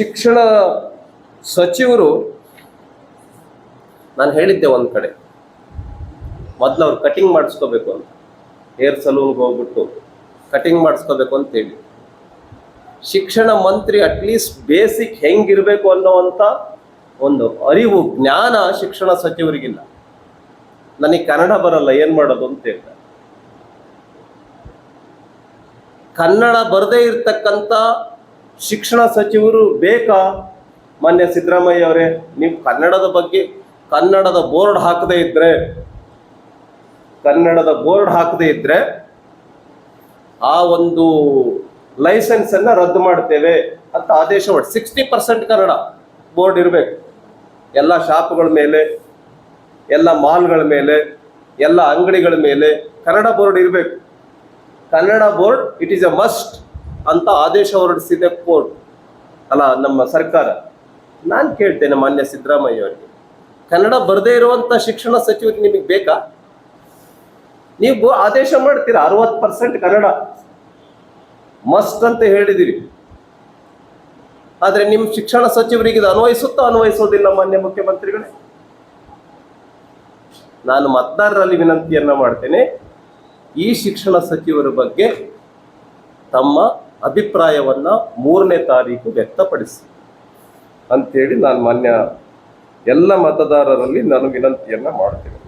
ಶಿಕ್ಷಣ ಸಚಿವರು, ನಾನು ಹೇಳಿದ್ದೆ ಒಂದು ಕಡೆ. ಮೊದಲು ಅವ್ರು ಕಟಿಂಗ್ ಮಾಡಿಸ್ಕೋಬೇಕು ಅಂತ. ಹೇರ್ ಸಲೂನ್ಗೆ ಹೋಗ್ಬಿಟ್ಟು ಕಟಿಂಗ್ ಮಾಡಿಸ್ಕೋಬೇಕು ಅಂತ ಹೇಳಿ. ಶಿಕ್ಷಣ ಮಂತ್ರಿ ಅಟ್ಲೀಸ್ಟ್ ಬೇಸಿಕ್ ಹೆಂಗಿರಬೇಕು ಅನ್ನೋವಂಥ ಒಂದು ಅರಿವು, ಜ್ಞಾನ ಶಿಕ್ಷಣ ಸಚಿವರಿಗಿಲ್ಲ. ನನಗೆ ಕನ್ನಡ ಬರಲ್ಲ, ಏನು ಮಾಡೋದು ಅಂತ ಹೇಳ್ತಾರೆ ಕನ್ನಡ ಬರದೇ ಇರ್ತಕ್ಕಂಥ ಶಿಕ್ಷಣ ಸಚಿವರು ಬೇಕಾ? ಮಾನ್ಯ ಸಿದ್ದರಾಮಯ್ಯ ಅವರೇ, ನೀವು ಕನ್ನಡದ ಬಗ್ಗೆ, ಕನ್ನಡದ ಬೋರ್ಡ್ ಹಾಕದೇ ಇದ್ರೆ, ಕನ್ನಡದ ಬೋರ್ಡ್ ಹಾಕದೇ ಇದ್ರೆ, ಆ ಒಂದು ಲೈಸೆನ್ಸ್ ಅನ್ನ ರದ್ದು ಮಾಡ್ತೇವೆ ಅಂತ ಆದೇಶ ಮಾಡಿ. ಸಿಕ್ಸ್ಟಿ ಪರ್ಸೆಂಟ್ ಕನ್ನಡ ಬೋರ್ಡ್ ಇರಬೇಕು. ಎಲ್ಲ ಶಾಪ್ಗಳ ಮೇಲೆ, ಎಲ್ಲ ಮಾಲ್ಗಳ ಮೇಲೆ, ಎಲ್ಲ ಅಂಗಡಿಗಳ ಮೇಲೆ ಕನ್ನಡ ಬೋರ್ಡ್ ಇರಬೇಕು. Kannada board it is a must ಅಂತ ಆದೇಶ ಹೊರಡಿಸಿದೆ ಕೋರ್ಟ್, ಅಲ್ಲ ನಮ್ಮ ಸರ್ಕಾರ. ನಾನು ಕೇಳ್ತೇನೆ ಮಾನ್ಯ ಸಿದ್ದರಾಮಯ್ಯ ಅವರಿಗೆ. ಕನ್ನಡ ಬರದೇ ಇರುವಂತ ಶಿಕ್ಷಣ ಸಚಿವರಿಗೆ ನಿಮಗೆ ಬೇಕಾ? ನೀವು ಆದೇಶ ಮಾಡ್ತೀರಾ? ಅರವತ್ತು ಪರ್ಸೆಂಟ್ ಕನ್ನಡ. ಮಸ್ಟ್ ಅಂತ ಹೇಳಿದಿರಿ. ಆದ್ರೆ ನಿಮ್ಮ ಶಿಕ್ಷಣ ಸಚಿವರಿಗೆ ಇದು ಅನ್ವಯಿಸುತ್ತೋ ಅನ್ವಯಿಸೋದಿಲ್ಲ ಮಾನ್ಯ ಮುಖ್ಯಮಂತ್ರಿಗಳೇ? ನಾನು ಮತದಾರರಲ್ಲಿ ವಿನಂತಿಯನ್ನ ಮಾಡ್ತೇನೆ. ಈ ಶಿಕ್ಷಣ ಸಚಿವರ ಬಗ್ಗೆ ತಮ್ಮ ಅಭಿಪ್ರಾಯವನ್ನ ಮೂರನೇ ತಾರೀಕು ವ್ಯಕ್ತಪಡಿಸಿ ಅಂತೇಳಿ ನಾನು ಮಾನ್ಯ ಎಲ್ಲ ಮತದಾರರಲ್ಲಿ ನಾನು ವಿನಂತಿಯನ್ನ ಮಾಡ್ತೇನೆ.